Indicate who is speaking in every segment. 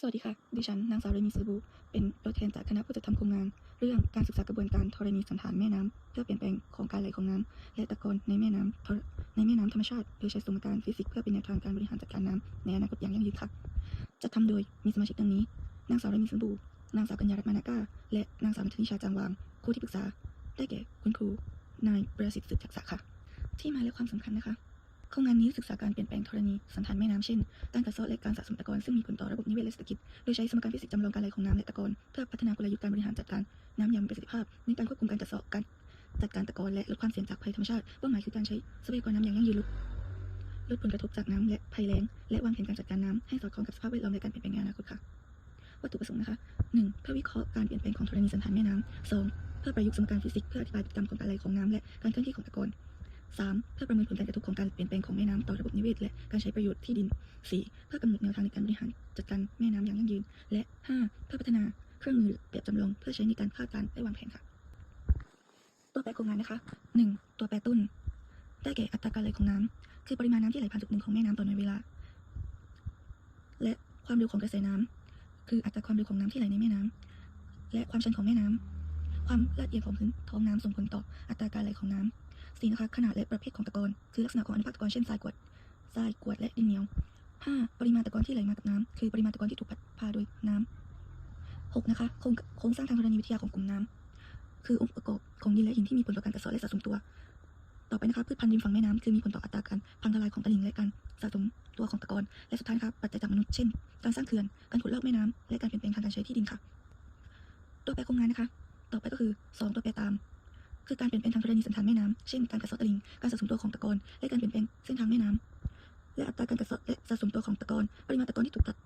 Speaker 1: สวัสดีค่ะ ดิฉัน นางสาวเรนีสือบู เป็นตัวแทนจากคณะผู้จัดทำโครงงาน เรื่องการศึกษากระบวนการธรณีสันฐานแม่น้ำเพื่อเปลี่ยนแปลงของการไหลของน้ำและตะกอนในแม่น้ำในแม่น้ำธรรมชาติโดยใช้สมการฟิสิกส์เพื่อเป็นแนวทางการบริหารจัดการน้ำในอนาคตอย่างยั่งยืนค่ะจะทำโดยมีสมาชิกดังนี้ นางสาวเรนีสือบู นางสาวกัญญารัตน์มานาก้า และนางสาวนัทนิชาจางวางครูที่ปรึกษา ได้แก่คุณครู นายประสิทธิ์สืบจักษะค่ะ ที่มาและความสำคัญนะคะ โครงงานนี้ศึกษาการเปลี่ยนแปลงธรณีสันฐานแม่น้ำเช่นการกัดเซาะและการสะสมตะกอนซึ่งมีผลต่อระบบนิเวศและเศรษฐกิจ โดยใช้สมการฟิสิกส์จำลองการไหลของน้ำและตะกอนเพื่อพัฒนากลยุทธ์การบริหารจัดการน้ำอย่างมีประสิทธิภาพในการควบคุมการกัดเซาะการจัดการตะกอนและลดความเสี่ยงจากภัยธรรมชาติเป้าหมายคือการใช้ทรัพยากรน้ำอย่างยั่งยืนลดลดผลกระทบจากน้ำและภัยแล้งและวางแผนการจัดการน้ำให้สอดคล้องกับสภาพแวดล้อมและการเปลี่ยนแปลงในอนาคตค่ะวัตถุประสงค์นะคะหนึ่งเพื่อวิเคราะห์การเปลี่ยนแปลงของธรณีสันฐานแม่น้ำสองเพื่อประยุกต์สมการฟิสิกส์เพื่ออธิบายพฤติกรรมของการไหลของน้ำและการเคลื่อนที่ของตะกอน สามเพื่อประเมินผลการกระทบของการเปลี่ยนแปลงของแม่น้ำต่อระบบนิเวศและการใช้ประโยชน์ที่ดินสีเพื่อกำหนดแนวทางในการบริหารจัดการแม่น้ำอย่างยั่งยืน และห้าเพื่อพัฒนาเครื่องมือแบบจำลองเพื่อใช้ในการคาดการณ์และวางแผนค่ะ ตัวแปรโครงงานนะคะหนึ่งตัวแปรต้น ได้แก่อัตราการไหลของน้ำคือปริมาณน้ำที่ไหลผ่านจุดหนึ่งของแม่น้ำต่อหน่วยเวลา และความเร็วของกระแสน้ำคืออัตราความเร็วของน้ำที่ไหลในแม่น้ำและความชันของแม่น้ำความละเอียดของพื้นท้องน้ำส่งผลต่ออัตราการไหลของน้ำ สี่นะคะขนาดและประเภทของตะกอนคือลักษณะของอนุภาคตะกอนเช่นทรายกรวดทรายกรวดและดินเหนียวห้าปริมาณตะกอนที่ไหลมากับน้ำคือปริมาณตะกอนที่ถูกพัดพาโดยน้ำหกนะคะโครงโครงสร้างทางธรณีวิทยาของกลุ่มน้ำคือองค์ประกอบของดินและหินที่มีผลต่อการกัดเซาะและสะสมตัว ต่อไปนะคะพืชพันธุ์ริมฝั่งแม่น้ำคือมีผลต่ออัตราการพังทลายของตะลิงและการสะสมตัวของตะกอนและสุดท้ายนะคะปัจจัยจากมนุษย์เช่น การสร้างเขื่อนการขุดลอกแม่น้ำและการเปลี่ยนแปลงทางการใช้ที่ดินค่ะ ตัวแปรโครงงานนะคะ ต่อไปก็คือสองตัวแปรตาม คือการเปลี่ยนแปลงทางธรณีสันฐานแม่น้ำเช่นการกัดเซาะตลิ่งการสะสมตัวของตะกอนและการเปลี่ยนแปลงเส้นทางแม่น้ำและอัตราการกัดเซาะและสะสมตัวของตะกอนปริมาณตะกอนที่ถูกตัด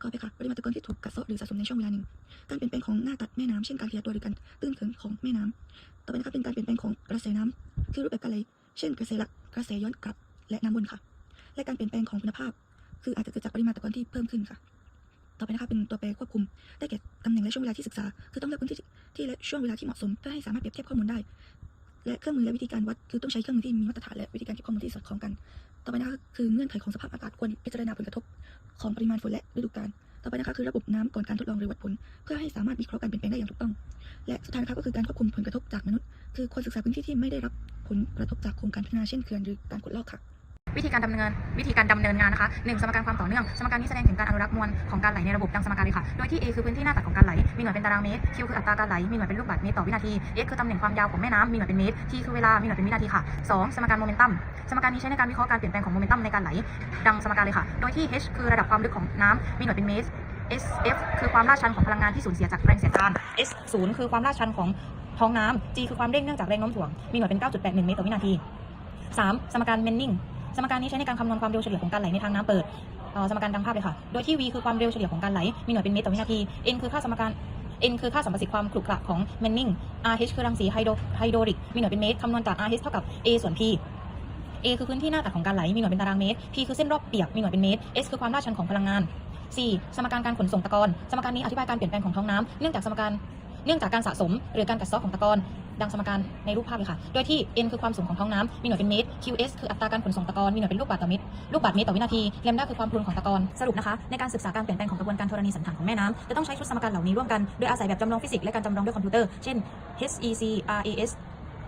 Speaker 1: ก็ไปค่ะปริมาณตะกอนที่ถูกกัดเซาะหรือสะสมในช่วงเวลาหนึ่งการเปลี่ยนแปลงของหน้าตัดแม่น้ำเช่นการขยายตัวหรือการตื้นเขินของแม่น้ำต่อไปนะคะเป็นการเปลี่ยนแปลงของกระแสน้ำคือรูปแบบการไหลเช่นกระแสหลักกระแสย้อนกลับและน้ำวนค่ะ และการเปลี่ยนแปลงของคุณภาพ คืออาจจะเกิดจากปริมาณตะกอนที่เพิ่มขึ้นค่ะ ต่อไปนะคะเป็นตัวแปรควบคุม ได้แก่ตำแหน่งและช่วงเวลาที่ศึกษา คือต้องเลือกพื้นที่ที่และช่วงเวลาที่เหมาะสมเพื่อให้สามารถเปรียบเทียบข้อมูลได้ และเครื่องมือและวิธีการวัด คือต้องใช้เครื่องมือที่มีมาตรฐานและวิธีการเก็บข้อมูลที่สอดคล้องกัน ต่อไปนะคะคือเงื่อนไขของสภาพอากาศควรพิจารณาผลกระทบ ของปริมาณฝนและฤดูกาลต่อไปนะคะคือระบบน้ำก่อนการทดลองหรือวัดผล เพื่อให้สามารถวิเคราะห์การเปลี่ยนแปลงได้อย่างถูกต้อง และสุดท้ายนะคะก็คือการควบคุมผลกระทบจากมนุษย์ คือควรศึกษาพื้นที่ที่ไม่ได้รับผลกระทบจากโครงการพัฒนาเช่นเขื่อนหรือการขุดลอกค่ะ
Speaker 2: วิธีการดำเนินวิธีการดำเนินงานนะคะหนึ่งสมการความต่อเนื่อง สมการนี้แสดงถึงการอนุรักษ์มวลของการไหลในระบบดังสมการเลยค่ะ โดยที่ A คือพื้นที่หน้าตัดของการไหล มีหน่วยเป็นตารางเมตร Q คืออัตราการไหล มีหน่วยเป็นลูกบาศก์เมตรต่อวินาที X คือตำแหน่งความยาวของแม่น้ำมีหน่วยเป็นเมตร T คือเวลา มีหน่วยเป็นวินาทีค่ะ 2 สมการโมเมนตัม สมการนี้ใช้ในการวิเคราะห์การเปลี่ยนแปลงของโมเมนตัมในการไหล ดังสมการเลยค่ะ โดยที่ H คือระดับความลึกของน้ำมีหน่วยเป็นเมตร SF คือความลาดชันของพลังงานที่สูญเสียจากแรงเสียดทาน S 0คือความลาดชันของท้องน้ำ G คือความเร่งเนื่องจากแรงโน้มถ่วง มีหน่วยเป็น 9.81 เมตรต่อวินาที 3. สมการเมนนิง สมการนี้ใช้ในการคำนวณความเร็วเฉลี่ยของการไหลในทางน้ำเปิดสมการดังภาพเลยค่ะ โดยที่ v คือความเร็วเฉลี่ยของการไหล มีหน่วยเป็นเมตรต่อวินาที n คือค่าสมการ n คือค่าสัมประสิทธิ์ความขรุขระของเมนนิง rh คือรังสีไฮโดรไฮโดริก มีหน่วยเป็นเมตร คำนวณจาก rh เท่ากับ a ส่วน p a คือพื้นที่หน้าตัดของการไหล มีหน่วยเป็นตารางเมตร p คือเส้นรอบเปียก มีหน่วยเป็นเมตร s คือความลาดชันของพลังงาน 4. สมการการขนส่งตะกอน สมการนี้อธิบายการเปลี่ยนแปลงของท้องน้ำเนื่องจากสมการ เนื่องจากการสะสมหรือการกัดเซาะของตะกอนดังสมการในรูปภาพเลยค่ะ โดยที่ n คือความสูงของท้องน้ำมีหน่วยเป็นเมตร qs คืออัตราการขนส่งตะกอนมีหน่วยเป็นลูกบาศก์ต่อเมตร ลูกบาศก์เมตรต่อวินาทีเลมด้าคือความพลุนของตะกอนสรุปนะคะ ในการศึกษาการเปลี่ยนแปลงของกระบวนการธรณีสันฐานของแม่น้ำจะต้องใช้ชุดสมการเหล่านี้ร่วมกันโดยอาศัยแบบจำลองฟิสิกส์และการจำลองด้วยคอมพิวเตอร์เช่น HEC RAS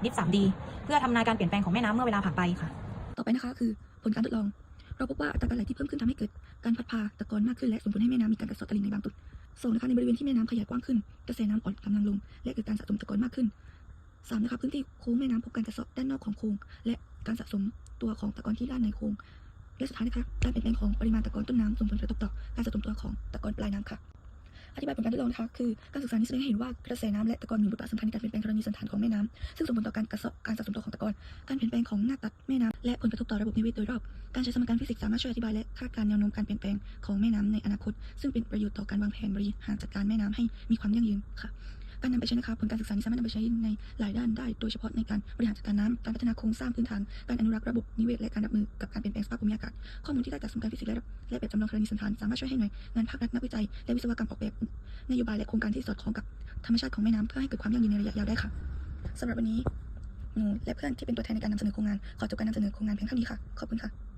Speaker 2: DIP 3D เพื่อทำนายการเปลี่ยนแปลงของแม่น้ำเมื่อเวลาผ่านไปค่ะ
Speaker 1: ต่อไปนะคะคือผลการทดลอง เราพบว่าอัตราการไหลที่เพิ่มขึ้นทำให้เกิดการพัดพาตะกอนมากขึ้นและส่งผลให้แม่น้ำมีการกัดเซาะตลิ่งในบางจุด สองนะคะในบริเวณที่แม่น้ำขยายกว้างขึ้น กระแสน้ำอ่อนกำลังลง และเกิดการสะสมตะกอนมากขึ้นสามนะคะพื้นที่โค้งแม่น้ำพบการกระเซาะด้านนอกของโค้งและการสะสมตัวของตะกอนที่ด้านในโค้งและสุดท้ายนะคะการเปลี่ยนแปลงของปริมาณตะกอนต้นน้ำส่งผลกระทบต่อการสะสมตัวของตะกอนปลายน้ำค่ะ อธิบายผลการทดลองนะคะคือการศึกษานี้แสดงให้เห็นว่ากระแสน้ำและตะกอนมีบทบาทสำคัญในการเปลี่ยนแปลงธรณีสันฐานของแม่น้ำซึ่งส่งผลต่อการกระเซาะการสะสมตัวของตะกอนการเปลี่ยนแปลงของหน้าตัดแม่น้ำและผลกระทบต่อระบบนิเวศโดยรอบการใช้สมการฟิสิกส์สามารถช่วยอธิบายและคาดการณ์แนวโน้มการเปลี่ยนแปลงของแม่น้ำในอนาคต ซึ่งเป็นประโยชน์ต่อการวางแผนบริหารจัดการแม่น้ำให้มีความยั่งยืนค่ะ การนำไปใช้นะคะผลการศึกษานี้สามารถนำไปใช้ในหลายด้านได้ โดยเฉพาะในการบริหารจัดการน้ำการพัฒนาโครงสร้างพื้นฐาน การอนุรักษ์ระบบนิเวศและการรับมือกับการเปลี่ยนแปลงสภาพภูมิอากาศ ข้อมูลที่ได้จากสมการฟิสิกส์และและแบบจำลองธรณีสันฐานสามารถช่วยให้หน่วยงานภาครัฐนักวิจัยและวิศวกรรมออกแบบนโยบายและโครงการที่สอดคล้องกับธรรมชาติของแม่น้ำเพื่อให้เกิดความยั่งยืนในระยะยาวได้ค่ะสำหรับวันนี้หนูและเพื่อนที่เป็นตัวแทนในการนำเสนอโครงงานขอจบการนำเสนอโครงงานเพียงเท่านี้ค่ะขอบคุณค่ะ